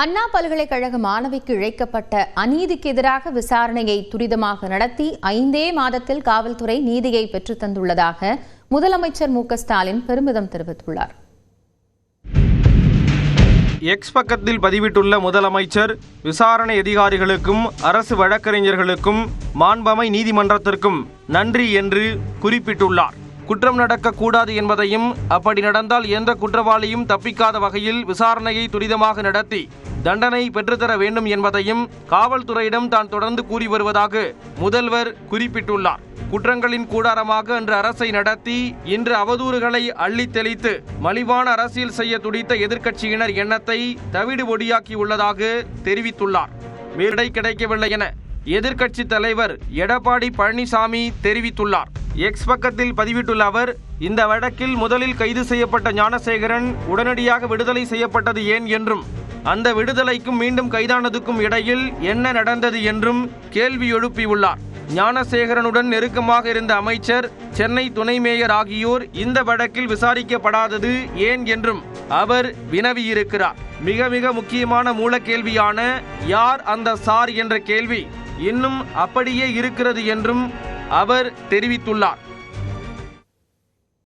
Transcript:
அண்ணா பல்கலைக்கழக மாணவிக்கு இழைக்கப்பட்ட அநீதிக்கு எதிராக விசாரணையை துரிதமாக நடத்தி ஐந்தே மாதத்தில் காவல்துறை நீதியை பெற்றுத் தந்துள்ளதாக முதலமைச்சர் மு ஸ்டாலின் பெருமிதம் தெரிவித்துள்ளார். எக்ஸ் பக்கத்தில் பதிவிட்டுள்ள முதலமைச்சர் விசாரணை அதிகாரிகளுக்கும் அரசு வழக்கறிஞர்களுக்கும் மாண்பமை நீதிமன்றத்திற்கும் நன்றி என்று குறிப்பிட்டுள்ளார். குற்றம் நடக்கக்கூடாது என்பதையும் அப்படி நடந்தால் எந்த குற்றவாளியும் தப்பிக்காத வகையில் விசாரணையை துரிதமாக நடத்தி தண்டனை பெற்றுத்தர வேண்டும் என்பதையும் காவல்துறையிடம் தான் தொடர்ந்து கூறி வருவதாக முதல்வர் குறிப்பிட்டுள்ளார். குற்றங்களின் கூடாரமாக அன்று அரசை நடத்தி இன்று அவதூறுகளை அள்ளி தெளித்து மலிவான அரசியல் செய்ய துடித்த எதிர்க்கட்சியினர் எண்ணத்தை தவிடு பொடியாக்கியுள்ளதாக தெரிவித்துள்ளார். மேடை கிடைக்கவில்லை என எதிர்க்கட்சி தலைவர் எடப்பாடி பழனிசாமி தெரிவித்துள்ளார். எக்ஸ் பக்கத்தில் பதிவிட்டுள்ள அவர் இந்த வழக்கில் முதலில் கைது செய்யப்பட்ட ஞானசேகரன் உடனடியாக விடுதலை செய்யப்பட்டது ஏன் என்றும் அந்த விடுதலைக்கும் மீண்டும் கைதானதுக்கும் இடையில் என்ன நடந்தது என்றும் கேள்வி எழுப்பியுள்ளார். ஞானசேகரனுடன் நெருக்கமாக இருந்த அமைச்சர் சென்னை துணை மேயர் ஆகியோர் இந்த வழக்கில் விசாரிக்கப்படாதது ஏன் என்றும் அவர் வினவியிருக்கிறார். மிக மிக முக்கியமான மூல கேள்வியான யார் அந்த சார் என்ற கேள்வி இன்னும் அப்படியே இருக்கிறது என்றும் அவர் தெரிவித்துள்ளார்.